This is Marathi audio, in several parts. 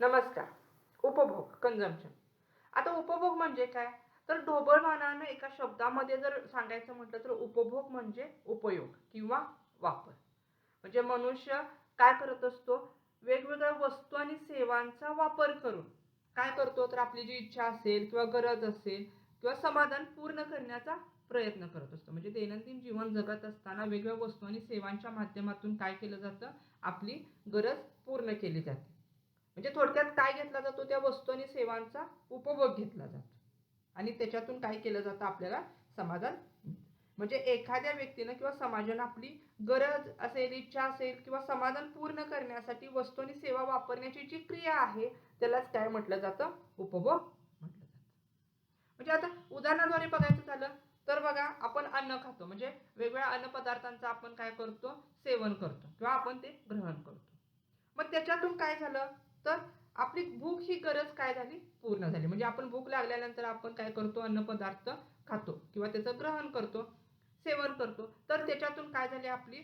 नमस्कार. उपभोग कन्झम्पशन आता उपभोग म्हणजे काय? तर ढोबळमानानं एका शब्दामध्ये जर सांगायचं म्हटलं तर उपभोग म्हणजे उपयोग किंवा वापर. म्हणजे मनुष्य काय करत असतो? वेगवेगळ्या वस्तू आणि सेवांचा वापर करून. काय करतो? तर आपली जी इच्छा असेल किंवा गरज असेल किंवा समाधान पूर्ण करण्याचा प्रयत्न करत असतो. म्हणजे दैनंदिन जीवन जगत असताना वेगवेगळ्या वस्तू आणि सेवांच्या माध्यमातून काय केलं जातं? आपली गरज पूर्ण केली जाते. म्हणजे थोडक्यात काय घेतला जातो? त्या वस्तू आणि सेवांचा उपभोग घेतला जातो. आणि त्याच्यातून काय केलं जातं? आपल्याला समाधान म्हणजे एखाद्या व्यक्तीनं किंवा समाजानं आपली गरज असेल इच्छा असेल किंवा समाधान पूर्ण करण्यासाठी वस्तू आणि सेवा वापरण्याची जी क्रिया आहे त्यालाच काय म्हटलं जातं? उपभोग म्हटलं जातं. म्हणजे आता उदाहरणाद्वारे बघायचं झालं तर बघा आपण अन्न खातो. म्हणजे वेगवेगळ्या अन्न पदार्थांचं आपण काय करतो? सेवन करतो. किंवा आपण ते ग्रहण करतो. मग त्याच्यातून काय झालं? तर आपली भूक ही गरज काय झाली? पूर्ण झाली. म्हणजे आपण भूक लागल्यानंतर आपण काय करतो? अन्न पदार्थ खातो किंवा त्याचं ग्रहण करतो सेवन करतो. तर त्याच्यातून काय झाली आपली?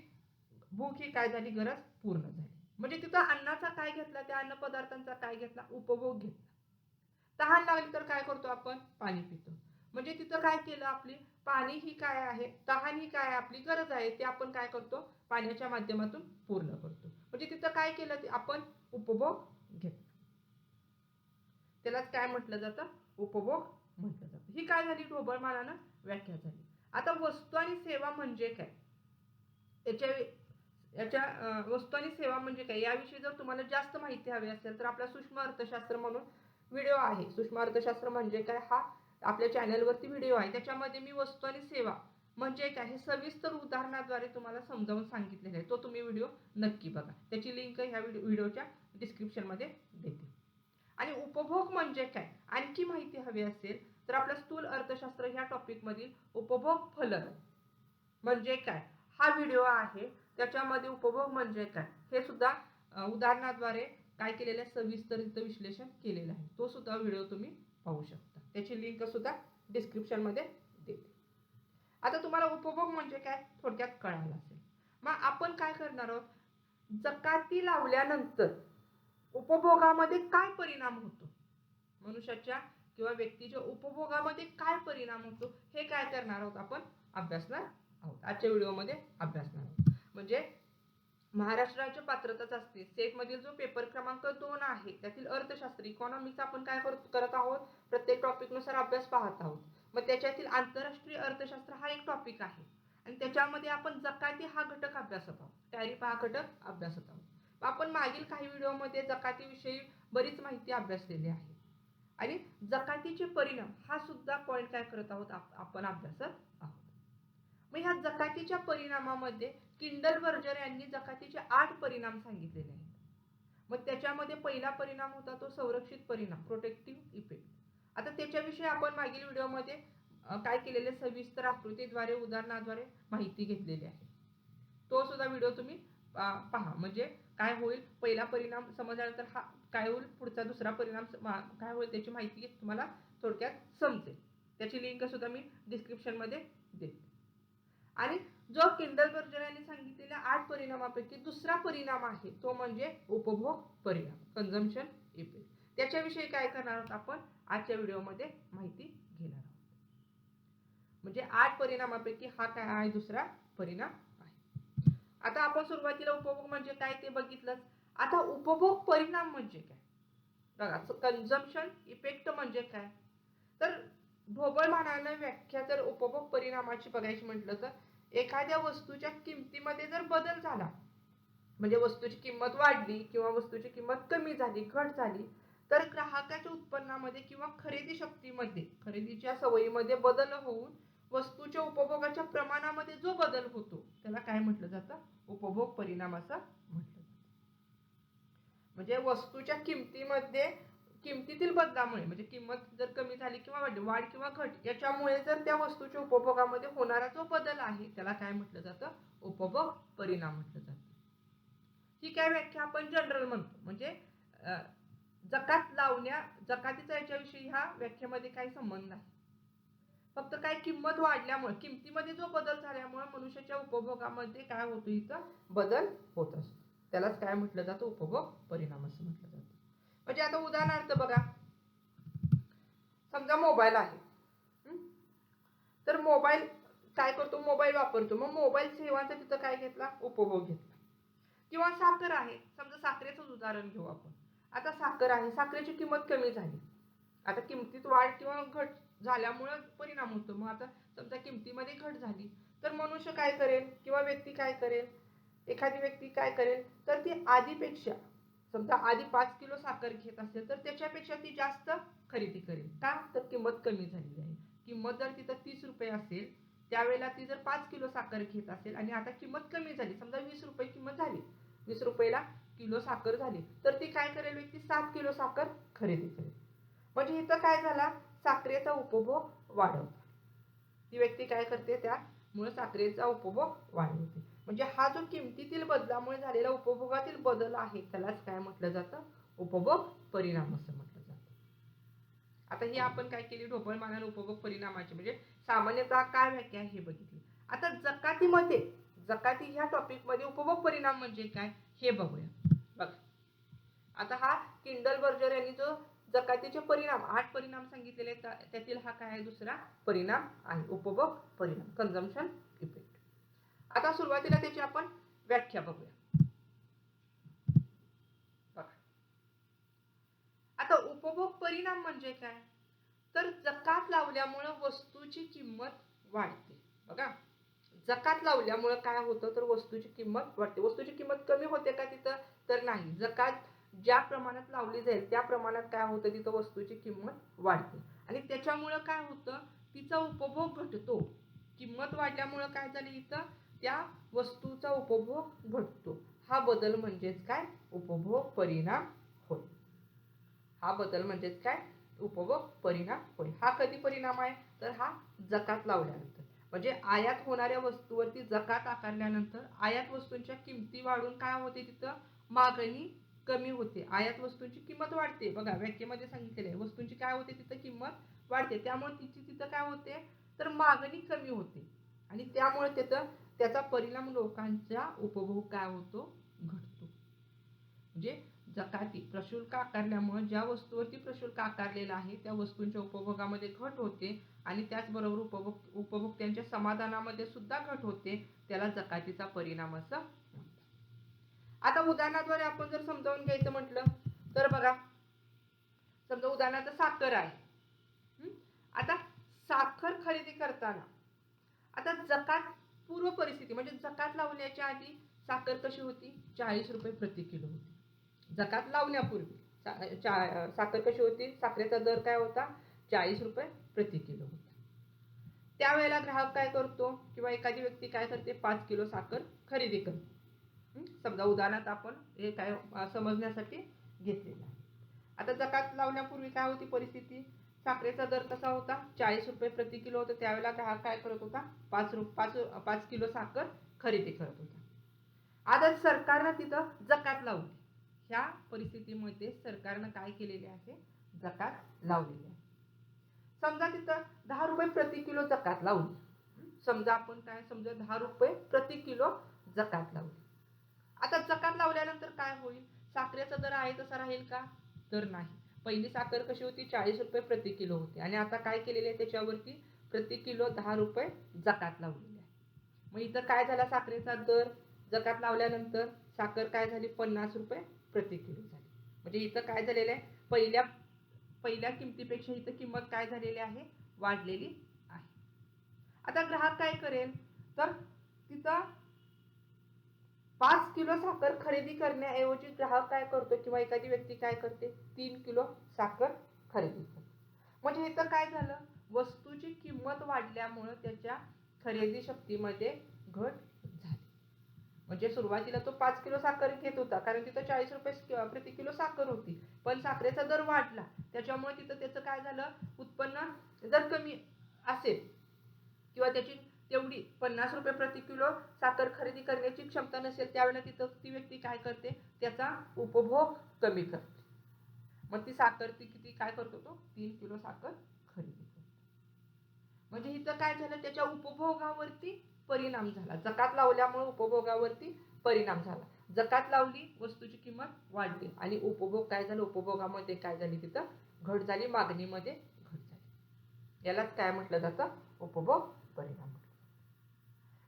भूक ही काय झाली? गरज पूर्ण झाली. म्हणजे तिथं अन्नाचा काय घेतला? त्या अन्न पदार्थांचा काय घेतला? उपभोग घेतला. तहान लागली तर काय करतो आपण? पाणी पितो. म्हणजे तिथं काय केलं आपली? पाणी ही काय आहे? तहान ही काय आहे आपली गरज आहे? ते आपण काय करतो? पाण्याच्या माध्यमातून पूर्ण करतो. म्हणजे तिथं काय केलं? ते आपण उपभोग त्यालाच काय म्हटलं जातं? उपभोग म्हटलं जातं. ही काय झाली? ढोबळ मानानं व्याख्या झाली. आता वस्तू आणि सेवा म्हणजे काय? याच्या याच्या वस्तू आणि सेवा म्हणजे काय? याविषयी जर तुम्हाला जास्त माहिती हवी असेल तर आपला सूक्ष्म अर्थशास्त्र म्हणून व्हिडिओ आहे. सूक्ष्म अर्थशास्त्र म्हणजे काय? हा आपल्या चॅनलवरती व्हिडिओ आहे. त्याच्यामध्ये मी वस्तू आणि सेवा म्हणजे काय? हे सविस्तर उदाहरणाद्वारे तुम्हाला समजावून सांगितलेलं आहे. तो तुम्ही व्हिडिओ नक्की बघा. त्याची लिंक ह्या व्हिडिओ व्हिडिओच्या डिस्क्रिप्शनमध्ये देते. आणि उपभोग म्हणजे काय? आणखी माहिती हवी असेल तर आपलं स्थूल अर्थशास्त्र ह्या टॉपिकमधील उपभोग फलन म्हणजे काय? हा व्हिडिओ आहे. त्याच्यामध्ये उपभोग म्हणजे काय? हे सुद्धा उदाहरणाद्वारे काय केलेलं आहे? सविस्तरित विश्लेषण केलेलं आहे. तो सुद्धा व्हिडिओ तुम्ही पाहू शकता. त्याची लिंक सुद्धा डिस्क्रिप्शनमध्ये देते. आता तुम्हाला उपभोग म्हणजे काय? थोडक्यात कळायला असेल. मग आपण काय करणार आहोत? जकाती लावल्यानंतर उपभोगामध्ये काय परिणाम होतो? मनुष्याच्या किंवा व्यक्तीच्या उपभोगामध्ये काय परिणाम होतो? हे काय करणार आहोत आपण? अभ्यासणार आहोत. आजच्या व्हिडिओमध्ये अभ्यासणार आहोत. म्हणजे महाराष्ट्र राज्य पात्रता चाचणी सेटमधील जो पेपर क्रमांक दोन आहे त्यातील अर्थशास्त्र इकॉनॉमिक्स आपण काय करत करत आहोत? प्रत्येक टॉपिकनुसार अभ्यास पाहत आहोत. मग त्याच्यातील आंतरराष्ट्रीय अर्थशास्त्र हा एक टॉपिक आहे. आणि त्याच्यामध्ये आपण जकाती हा घटक अभ्यासत आहोत. टॅरिफ हा घटक अभ्यासत आहोत. आपण मागील काही व्हिडिओमध्ये जकातीविषयी बरीच माहिती अभ्यासलेली आहे. आणि जकातीचे परिणाम हा सुद्धा पॉईंट काय करत आहोत आप- आपण अभ्यासत आहोत. मग ह्या जकातीच्या परिणामामध्ये किंडल वर्जर यांनी जकातीचे आठ परिणाम सांगितलेले आहेत. मग त्याच्यामध्ये पहिला परिणाम होता तो संरक्षित परिणाम प्रोटेक्टिव्ह इफेक्ट आता त्याच्याविषयी आपण मागील व्हिडिओमध्ये काय केलेले सविस्तर आकृतीद्वारे उदाहरणाद्वारे माहिती घेतलेली आहे. तो सुद्धा व्हिडिओ तुम्ही पहा म्हणजे काय होईल? पहिला परिणाम समजल्यानंतर हा काय होईल? पुढचा दुसरा परिणाम काय होईल? त्याची माहिती तुम्हाला थोडक्यात समजेल. त्याची लिंक सुद्धा मी डिस्क्रिप्शनमध्ये देते. आणि जो किंडल बर्जर यांनी सांगितलेल्या आठ परिणामापैकी दुसरा परिणाम आहे तो म्हणजे उपभोग परिणाम कन्झम्पन इफेक्ट त्याच्याविषयी काय करणार आहोत आपण? आजच्या व्हिडिओमध्ये माहिती घेणार आहोत. म्हणजे आठ परिणामापैकी हा काय आहे? दुसरा परिणाम आता आपण सुरुवातीला उपभोग म्हणजे काय ते बघितलंच. आता उपभोग परिणाम म्हणजे काय? बघा कन्झम्पशन इफेक्ट म्हणजे काय? तर ढोबळ म्हणायला व्याख्या जर उपभोग परिणामाची बघायची म्हटलं तर एखाद्या वस्तूच्या किमतीमध्ये जर बदल झाला म्हणजे वस्तूची किंमत वाढली किंवा वस्तूची किंमत कमी झाली घट झाली तर ग्राहकाच्या उत्पन्नामध्ये किंवा खरेदी शक्तीमध्ये खरेदीच्या सवयीमध्ये बदल होऊन वस्तूच्या उपभोगाच्या प्रमाणामध्ये जो बदल होतो त्याला काय म्हटलं जातं? उपभोग परिणाम असा म्हटलं जातं. म्हणजे वस्तूच्या किमतीमध्ये किमतीतील बदलामुळे म्हणजे किंमत जर कमी झाली किंवा वाढ किंवा घट याच्यामुळे जर त्या वस्तूच्या उपभोगामध्ये होणारा जो बदल आहे त्याला काय म्हटलं जातं? उपभोग परिणाम म्हटलं जातं. ही काय व्याख्या आपण जनरल म्हणतो. म्हणजे जकात लावण्या जकातीचा याच्याविषयी ह्या व्याख्येमध्ये काही संबंध नाही. फक्त काय किंमत वाढल्यामुळे किमतीमध्ये जो बदल झाल्यामुळे मनुष्याच्या उपभोगामध्ये काय होतो इथं? बदल होत असतो. त्यालाच काय म्हटलं जातं? उपभोग परिणाम असं म्हटलं जातं. म्हणजे आता उदाहरणार्थ बघा. समजा मोबाईल आहे. तर मोबाईल काय करतो? मोबाईल वापरतो. मग मोबाईल सेवांचा तिथं काय घेतला? उपभोग घेतला. किंवा साखर आहे. समजा साखरेचंच उदाहरण घेऊ आपण. आता साखर आहे. साखरेची किंमत कमी झाली. आता किमतीत वाढ किंवा घट झाल्यामुळं परिणाम होतो. मग आता समजा किमतीमध्ये घट झाली तर मनुष्य काय करेल किंवा व्यक्ती काय करेल? एखादी व्यक्ती काय करेल? तर ती आधीपेक्षा समजा आधी पाच किलो साखर घेत असेल तर त्याच्यापेक्षा ती जास्त खरेदी करेल. का? तर किंमत कमी झालेली आहे. किंमत जर तिथं तीस रुपये असेल त्यावेळेला ती जर पाच किलो साखर घेत असेल आणि आता किंमत कमी झाली समजा वीस रुपये किंमत झाली वीस रुपयाला किलो साखर झाली तर ती काय करेल? व्यक्ती सात किलो साखर खरेदी करेल. म्हणजे इथं काय झाला? साखरेचा उपभोग वाढवतो. ती व्यक्ती काय करते? त्यामुळे साखरेचा उपभोग वाढवते. म्हणजे हा जो किमतीतील बदलामुळे झालेला उपभोगातील बदल आहे त्यालाच काय म्हटलं जातं? उपभोग परिणाम असं म्हटलं जातं. आता ही आपण काय केली? ढोबळमानाने उपभोग परिणामाची. म्हणजे सामान्यतः काय व्याख्या आहे हे बघितली. आता जकातीमध्ये जकाती ह्या टॉपिकमध्ये उपभोग परिणाम म्हणजे काय? हे बघूया. बघा. आता हा किंडल बर्जर यांनी जो जकातीचे परिणाम आठ परिणाम सांगितलेले त्यातील हा काय आहे? दुसरा परिणाम आहे. उपभोग परिणाम कन्झम्पन इफेक्ट आता सुरुवातीला त्याची आपण व्याख्या बघूया. आता उपभोग परिणाम म्हणजे काय? तर जकात लावल्यामुळं वस्तूची किंमत वाढते. बघा. जकात लावल्यामुळं काय होतं? तर वस्तूची किंमत वाढते. वस्तूची किंमत कमी होते का तिथं? तर नाही. जकात ज्या प्रमाणात लावली जाईल त्या प्रमाणात काय होतं? तिथं वस्तूची किंमत वाढते. आणि त्याच्यामुळं काय होतं? तिचा उपभोग घटतो. किंमत वाढल्यामुळं काय झालं इथं? त्या वस्तूचा उपभोग घटतो. हा बदल म्हणजेच काय? उपभोग परिणाम होय. हा बदल म्हणजेच काय? उपभोग परिणाम होय. हा कधी परिणाम आहे? तर हा जकात लावल्यानंतर. म्हणजे आयात होणाऱ्या वस्तूवरती जकात आकारल्यानंतर आयात वस्तूंच्या किमती वाढून काय होते तिथं? मागणी कमी होते. आयात वस्तूंची किंमत वाढते. बघा व्याख्येमध्ये सांगितलेलं आहे. वस्तूंची काय होते तिथं किंमत वाढते. त्यामुळे तिची तिथं काय होते? तर मागणी कमी होते. आणि त्यामुळे तिथं त्याचा परिणाम लोकांचा उपभोग काय होतो? घटतो. म्हणजे जकाती प्रशुल्क आकारल्यामुळे ज्या वस्तूवरती प्रशुल्क आकारलेला आहे त्या वस्तूंच्या उपभोगामध्ये घट होते आणि त्याचबरोबर उपभोग उपभोक्त्यांच्या समाधानामध्ये सुद्धा घट होते. त्याला जकातीचा परिणाम असं आता उदाहरणाद्वारे आपण जर समजावून घ्यायचं म्हटलं तर बघा. समजा उदाहरणार्थ साखर आहे. आता साखर खरेदी करताना आता जकात पूर्व परिस्थिती म्हणजे जकात लावण्याच्या आधी साखर कशी होती? चाळीस रुपये प्रति किलो होती. जकात लावण्यापूर्वी सा- चा- साखर कशी होती? साखरेचा दर काय होता? चाळीस रुपये प्रति किलो होता. त्यावेळेला ग्राहक काय करतो? किंवा एखादी व्यक्ती काय करते? पाच किलो साखर खरेदी करते. समजा उदाहरणात आपण हे काय समजण्यासाठी घेतलेलं आहे. आता जकात लावण्यापूर्वी काय होती परिस्थिती? साखरेचा दर कसा होता? चाळीस रुपये प्रति किलो होता. त्यावेळेला ग्राहक काय करत होता? पाच रु पाच पाच किलो साखर खरेदी करत होता. आता सरकारनं तिथं जकात लावली. ह्या परिस्थितीमध्ये सरकारनं काय केलेले आहे? जकात लावलेली आहे. समजा तिथं दहा रुपये प्रति किलो जकात लावली. समजा आपण काय समजा दहा रुपये प्रति किलो जकात लावली. आता चकाम लावल्यानंतर काय होईल? साखरेचा दर आहे तसा राहील का? तर नाही. पहिली साखर कशी होती? चाळीस रुपये प्रति किलो होती. आणि आता काय केलेले आहे त्याच्यावरती? प्रति किलो दहा रुपये जकात लावलेली आहे. मग इथं काय झाला साखरेचा दर? जकात लावल्यानंतर साखर काय झाली? पन्नास रुपये प्रति किलो झाली. म्हणजे इथं काय झालेलं आहे? पहिल्या पहिल्या किमतीपेक्षा इथं किंमत काय झालेली आहे? वाढलेली आहे. आता ग्राहक काय करेल? तर तिथं पाच किलो साखर खरेदी करण्याऐवजी ग्राहक काय करतो किंवा एखादी व्यक्ती काय करते? तीन किलो साखर खरेदी करते. म्हणजे तर काय झालं? वस्तूची किंमत वाढल्यामुळं त्याच्या खरेदी शक्तीमध्ये घट झाली. म्हणजे सुरुवातीला तो पाच किलो साखर घेत होता कारण तिथं चाळीस रुपये प्रति किलो साखर होती. पण साखरेचा दर वाढला. त्याच्यामुळे तिथं त्याचं काय झालं? उत्पन्न जर कमी असेल किंवा त्याची तेवढी पन्नास रुपये प्रति किलो साखर खरेदी करण्याची क्षमता नसेल त्यावेळेला तिथं ती व्यक्ती काय करते? त्याचा उपभोग कमी करते. मग ती साखर ती किती काय करतो तो तीन किलो साखर खरेदी करतो. म्हणजे इथं काय झालं? त्याच्या उपभोगावरती परिणाम झाला. जकात लावल्यामुळे उपभोगावरती परिणाम झाला. जकात लावली वस्तूची किंमत वाढली आणि उपभोग काय झालं? उपभोगामध्ये काय झाली? तिथं घट झाली मागणीमध्ये घट झाली. यालाच काय म्हटलं जातं? उपभोग परिणाम.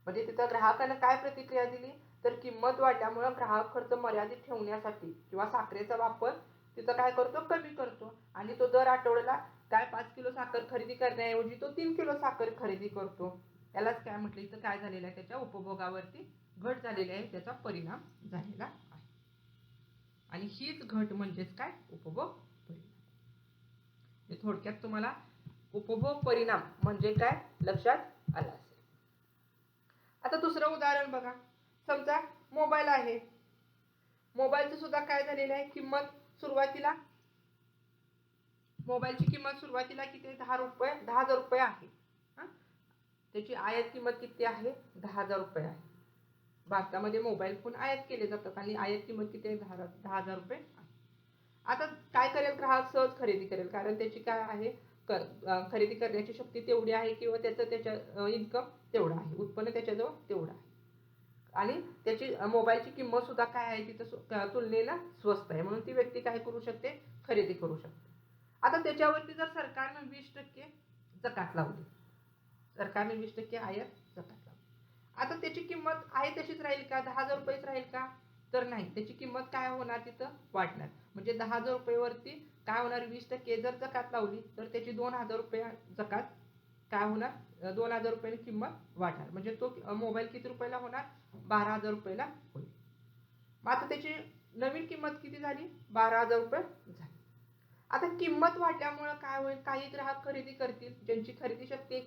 म्हणजे तिथं ग्राहकानं काय प्रतिक्रिया दिली? तर किंमत वाढल्यामुळं ग्राहक खर्च मर्यादित ठेवण्यासाठी किंवा साखरेचा वापर तिथं काय करतो? कमी करतो. आणि तो दर आठवड्याला काय पाच किलो साखर खरेदी करण्याऐवजी तो तीन किलो साखर खरेदी करतो. यालाच काय म्हटलं? इथं काय झालेलं आहे? त्याच्या उपभोगावरती घट झालेली आहे. त्याचा परिणाम झालेला आहे. आणि हीच घट म्हणजेच काय? उपभोग परिणाम. थोडक्यात तुम्हाला उपभोग परिणाम म्हणजे काय? लक्षात आला आता दुसरं उदाहरण बघा. समजा मोबाईल आहे. मोबाईलचं सुद्धा काय झालेलं आहे? किंमत सुरुवातीला मोबाईलची किंमत सुरुवातीला किती? दहा रुपये दहा हजार रुपये आहे. हां? त्याची आयात किंमत किती आहे? दहा हजार रुपये आहे. भारतामध्ये मोबाईल फोन आयात केले जातात आणि आयात किंमत किती आहे? दहा दहा हजार रुपये आहे. आता काय करेल ग्राहक? सहज खरेदी करेल. कारण त्याची काय आहे? कर खरेदी करण्याची शक्ती तेवढी आहे किंवा त्याचं त्याच्या इन्कम तेवढं आहे. उत्पन्न त्याच्याजवळ तेवढं आहे. आणि त्याची मोबाईलची किंमत सुद्धा काय आहे तिथं तुलनेला स्वस्त आहे. म्हणून ती व्यक्ती काय करू शकते? खरेदी करू शकते. आता त्याच्यावरती जर सरकारनं वीस टक्के जकात लावली. सरकारने वीस टक्के आयात जकात लावली. आता त्याची किंमत आहे तशीच राहील का? दहा हजार रुपयेच राहील का? तर नाही. त्याची किंमत काय होणार तिथं? वाढणार. म्हणजे दहा हजार रुपयेवरती काय होणार वीस टक्के जर जकात लावली तर त्याची दोन हजार रुपये जकात काय होणार? दोन हजार रुपयाने किंमत वाढणार. म्हणजे तो मोबाईल किती रुपयाला होणार? बारा हजार रुपयाला होईल. मग आता त्याची नवीन किंमत किती झाली? बारा हजार रुपये झाली. आता किंमत वाढल्यामुळं काय होईल? काही ग्राहक खरेदी करतील. ज्यांची खरेदी शक्ती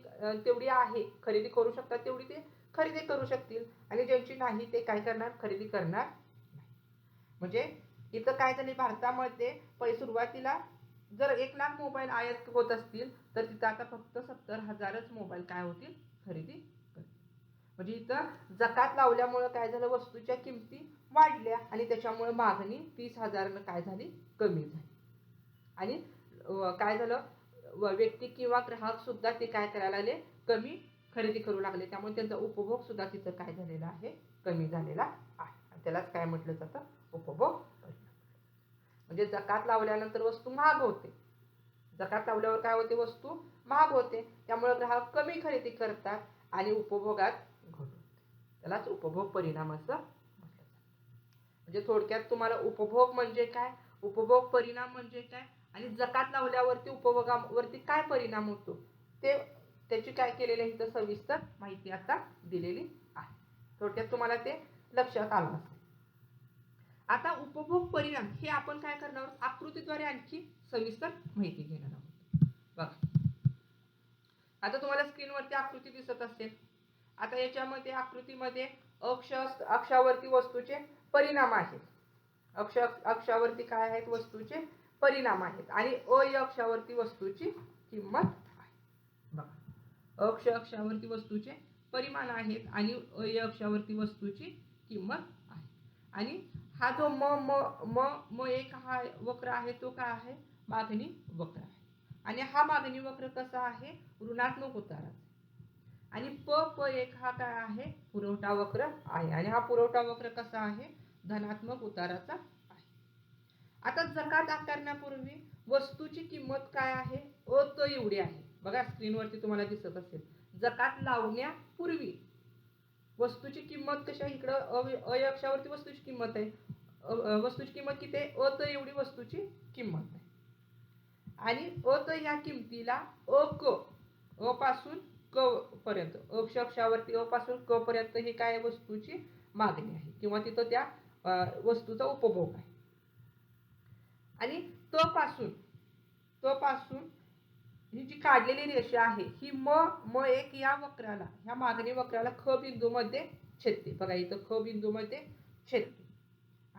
तेवढी आहे खरेदी करू शकतात तेवढी ते खरेदी करू शकतील. आणि ज्यांची नाही ते काय करणार? खरेदी करणार म्हणजे इथं काय झाले भारतामध्ये पै सुरुवातीला जर एक लाख मोबाईल आयात होत असतील तर तिथं आता फक्त सत्तर हजारच मोबाईल काय होतील? खरेदी करतील. म्हणजे इथं जकात लावल्यामुळं काय झालं? वस्तूच्या किमती वाढल्या आणि त्याच्यामुळे मागणी तीस हजारनं काय झाली? कमी झाली. आणि काय झालं? व- व्यक्ती किंवा ग्राहक सुद्धा ते काय करायला लागले? कमी खरेदी करू लागले. त्यामुळे त्यांचा उपभोग सुद्धा तिथं काय झालेला आहे? कमी झालेला आहे. त्यालाच काय म्हटलं जातं? उपभोग म्हणजे जकात लावल्यानंतर वस्तू महाग होते. जकात लावल्यावर काय होते वस्तू महाग होते. त्यामुळे ग्राहक कमी खरेदी करतात आणि उपभोगात घट होते. त्यालाच उपभोग परिणाम असं म्हटलं जातं. म्हणजे थोडक्यात तुम्हाला उपभोग म्हणजे काय? उपभोग परिणाम म्हणजे काय? आणि जकात लावल्यावरती उपभोगावरती काय परिणाम होतो? ते त्याची काय केलेली आहे इथं सविस्तर माहिती आता दिलेली आहे. थोडक्यात तुम्हाला ते लक्षात आलं आता उपभोग परिणाम हे आपण काय करणार आहोत? आकृतीद्वारे आणखी सविस्तर माहिती घेणार आहोत. बघा. आता तुम्हाला स्क्रीनवरती आकृती दिसत असेल. आता याच्यामध्ये आकृतीमध्ये अक्ष अक्षावरती वस्तूचे परिणाम आहेत. अक्ष अक्षावरती काय आहेत? वस्तूचे परिणाम आहेत. आणि अ या अक्षावरती वस्तूची किंमत आहे. बघा. अक्ष अक्षावरती वस्तूचे परिमाण आहेत आणि अ या अक्षावरती वस्तूची किंमत आहे. आणि हा जो म म म म एक हा वक्र आहे तो काय आहे? मागणी वक्र आहे. आणि हा मागणी वक्र कसा आहे? ऋणात्मक उताराचा आणि प प एक हा काय आहे? पुरवठा वक्र आहे. आणि हा पुरवठा वक्र कसा आहे? धनात्मक उताराचा आहे. आता जकात आकारण्यापूर्वी वस्तूची किंमत काय आहे? अ त एवढी आहे. बघा स्क्रीनवरती तुम्हाला दिसत असेल. जकात लावण्यापूर्वी वस्तूची किंमत कशा इकडं अ अक्षावरती वस्तूची किंमत आहे. वस्तूची किंमत किती आहे? अ त एवढी वस्तूची किंमत आहे. आणि अ त ह्या किमतीला अ क अ पासून क पर्यंत अक्ष अक्षावरती अपासून क पर्यंत ही काय वस्तूची मागणी आहे? किंवा तिथं त्या वस्तूचा उपभोग आहे. आणि त पासून त पासून ही जी काढलेली रेषा आहे ही म म एक या वक्राला ह्या मागणी वक्राला ख बिंदूमध्ये छेदते. बघा इथं ख बिंदूमध्ये छेदते.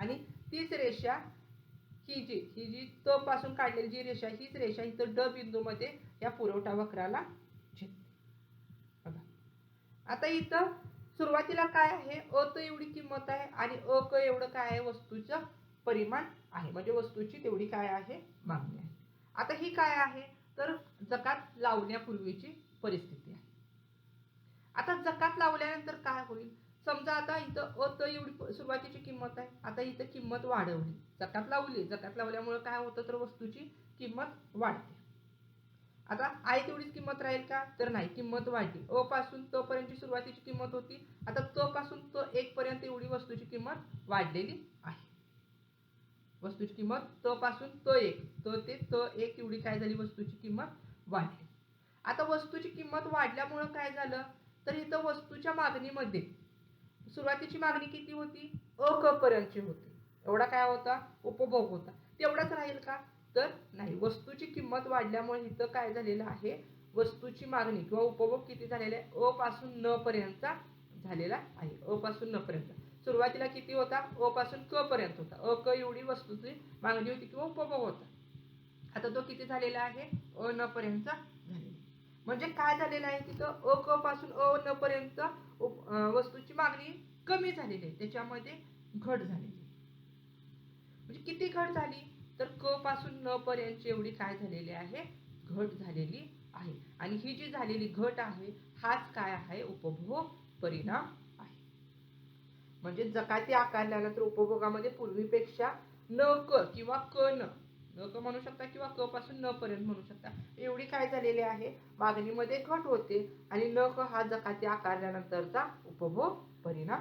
आणि तीच रेषा ही जी ही जी त पासून काढलेली जी रेषा हीच रेषा इथं ड बिंदूमध्ये या पुरवठा वक्राला छेदते. बघा. आता इथं सुरुवातीला काय आहे? अ त एवढी किंमत आहे आणि अ क एवढं काय आहे? वस्तूचं परिमाण आहे. म्हणजे वस्तूची तेवढी काय आहे? मागणी आहे. आता ही काय आहे? तर जकात लावण्यापूर्वीची परिस्थिती आहे. आता जकात लावल्यानंतर काय होईल? समजा आता इथं अ त एवढी सुरुवातीची किंमत आहे. आता इथं किंमत वाढवली. जकात लावली जकात लावल्यामुळे काय होतं तर वस्तूची किंमत वाढते. आता आय तेवढीच किंमत राहील का? तर नाही. किंमत वाढली. अ पासून त पर्यंतची सुरुवातीची किंमत होती. आता त पासून त एक पर्यंत एवढी वस्तूची किंमत वाढलेली आहे. वस्तूची किंमत त पासून त एक. त ते त एक एवढी काय झाली? वस्तूची किंमत वाढली. आता वस्तूची किंमत वाढल्यामुळं काय झालं? तर इथं वस्तूच्या मागणीमध्ये सुरुवातीची मागणी किती होती? अ क पर्यंतची होती. एवढा काय होता? उपभोग होता. तेवढाच राहील का? तर नाही. वस्तूची किंमत वाढल्यामुळे इथं काय झालेलं आहे? वस्तूची मागणी किंवा उपभोग किती झालेला आहे? अ पासून न पर्यंतचा झालेला आहे. अ पासून न पर्यंत. सुरुवातीला किती होता? अ पासून क पर्यंत होता. अ क एवढी वस्तूची मागणी होती किंवा उपभोग होता. आता तो किती झालेला आहे? अ न पर्यंतचा म्हणजे काय झालेलं आहे तिथं अ क पासून अ न पर्यंत उप- वस्तूची मागणी कमी झालेली आहे. त्याच्यामध्ये घट झालेली आहे. म्हणजे किती घट झाली? तर क पासून न पर्यंत एवढी काय झालेली आहे? घट झालेली आहे. आणि ही जी झालेली घट आहे हाच काय आहे? उपभोग परिणाम आहे. म्हणजे जकाती आकारल्यानंतर उपभोगामध्ये पूर्वीपेक्षा न क किंवा क न क म्हणू शकता किंवा क पासून न पर्यंत म्हणू शकता. एवढी काय झालेली आहे? मागणीमध्ये घट होते आणि न क हा जकाती आकारल्यानंतरचा उपभोग परिणाम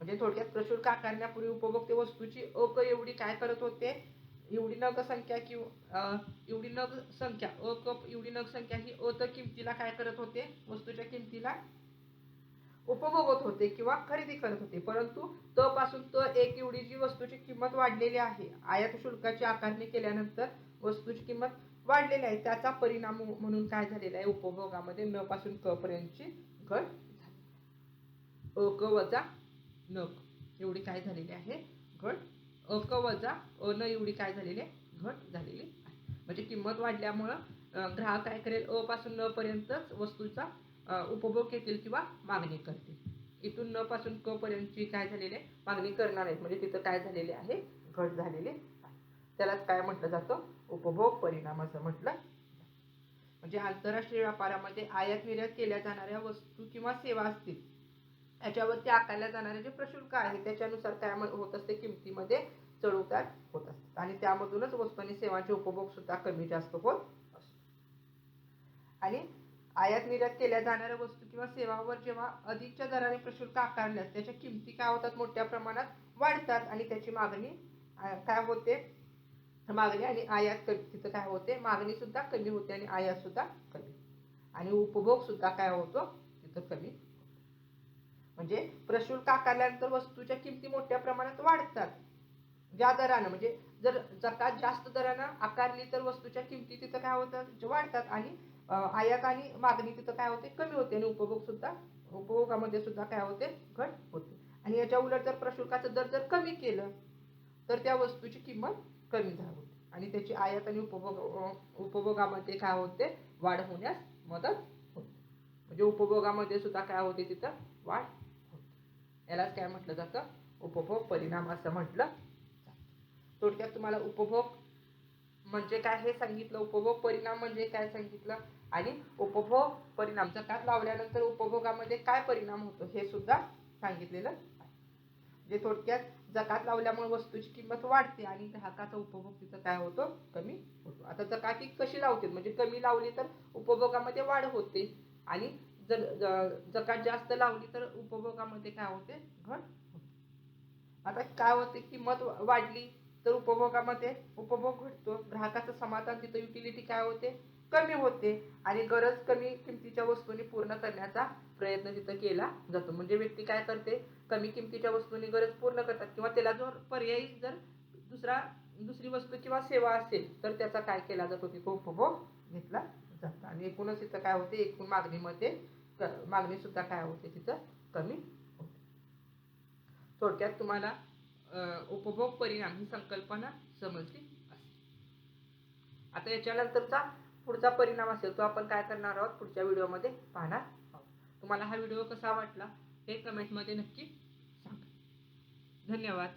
म्हणजे थोडक्यात प्रशुल्क आकारण्यापूर्वी उपभोग ते वस्तूची अक एवढी काय करत होते? एवढी नग संख्या किंवा एवढी नग संख्या अ क एवढी नग संख्या ही अ त किमतीला काय करत होते? वस्तूच्या किमतीला उपभोगत होते किंवा खरेदी करत होते. परंतु त पासून त एक एवढी जी वस्तूची किंमत वाढलेली आहे आयात शुल्काची आकारणी केल्यानंतर वस्तूची किंमत वाढलेली आहे त्याचा परिणाम म्हणून काय झालेला आहे? उपभोगामध्ये न पासून क पर्यंतची घट झाली. अ क वजा न एवढी काय झालेली आहे? घट अ क वजा अ न एवढी काय झालेली आहे? घट झालेली आहे. म्हणजे किंमत वाढल्यामुळं ग्राहक काय करेल? अ पासून न पर्यंतच वस्तूचा उपभोग घेतील किंवा मागणी करतील. इथून न पासून क पर्यंतची काय झालेली आहे मागणी करणार आहेत म्हणजे तिथं काय झालेले आहे घट झालेली आहे. त्यालाच काय म्हटलं जातं? उपभोग परिणाम असं म्हटलं म्हणजे आंतरराष्ट्रीय व्यापारामध्ये आयात निर्यात केल्या जाणाऱ्या वस्तू किंवा सेवा असतील याच्यावरती आकारल्या जाणारे जे प्रशुल्क आहे त्याच्यानुसार काय होत असते किमतीमध्ये चढउतार होत असतात. आणि त्यामधूनच वस्तू आणि सेवांचे उपभोग सुद्धा कमी जास्त होत असतो आणि आयात निर्यात केल्या जाणाऱ्या वस्तू किंवा सेवांवर जेव्हा अधिकच्या दराने प्रशुल्क आकारल्यास त्याच्या किमती काय होतात? मोठ्या प्रमाणात वाढतात आणि त्याची मागणी काय होते? मागणी आणि आयात तिथं काय होते? मागणी सुद्धा कमी होते आणि आयात सुद्धा कमी. आणि उपभोग सुद्धा काय होतो? तिथं कमी म्हणजे प्रशुल्क आकारल्यानंतर वस्तूच्या किमती मोठ्या प्रमाणात वाढतात. ज्या दरानं म्हणजे जर जकात जास्त दरानं आकारली तर वस्तूच्या किमती तिथं काय होतात? वाढतात आणि आयात आणि मागणी तिथं काय होते? कमी होते आणि उपभोग सुद्धा उपभोगामध्ये सुद्धा काय होते? घट होते. आणि याच्या उलट जर प्रशुल्काचं दर जर कमी केलं तर त्या वस्तूची किंमत कमी झाली आणि त्याची आयात आणि उपभोग उपभोगामध्ये काय होते? वाढ होण्यास मदत होते. म्हणजे उपभोगामध्ये सुद्धा काय होते तिथं? वाढ होते. यालाच काय म्हटलं जातं? उपभोग परिणाम असं म्हटलं जातं. थोडक्यात तुम्हाला उपभोग म्हणजे काय हे सांगितलं उपभोग परिणाम म्हणजे काय सांगितलं आणि उपभोग परिणाम. जकात लावल्यानंतर उपभोगामध्ये काय परिणाम होतो हे सुद्धा सांगितलेलं आहे. जे थोडक्यात जकात लावल्यामुळे वस्तूची किंमत वाढते आणि ग्राहकाचा उपभोग तिथं काय होतो? कमी होतो. आता जकाती कशी लावते? म्हणजे कमी लावली तर उपभोगामध्ये वाढ होते आणि जर जकात जास्त लावली तर उपभोगामध्ये काय होते? घट होते. आता काय होते? किंमत वाढली. तर उपभोगामध्ये उपभोग घटतो. ग्राहकाचं समाधान तिथं युटिलिटी काय होते? कमी होते आणि गरज कमी किमतीच्या वस्तूंनी पूर्ण करण्याचा प्रयत्न तिथं केला जातो. म्हणजे व्यक्ती काय करते? कमी किमतीच्या वस्तूंनी गरज पूर्ण करतात किंवा त्याला जर पर्यायी जर दुसरा दुसरी वस्तू किंवा सेवा असेल तर त्याचा काय केला जातो? तिथं उपभोग घेतला जातो. आणि एकूणच तिथं काय होते? एकूण मागणीमध्ये क- काय होते? तिथं कमी होते. थोडक्यात तुम्हाला उपभोग परिणाम ही संकल्पना समजली असते. आता याच्यानंतरचा पुढचा परिणाम असेल तो आपण काय करणार आहोत? पुढच्या व्हिडिओमध्ये पाहणार आहोत. तुम्हाला हा व्हिडिओ कसा वाटला हे कमेंटमध्ये नक्की सांगा. धन्यवाद.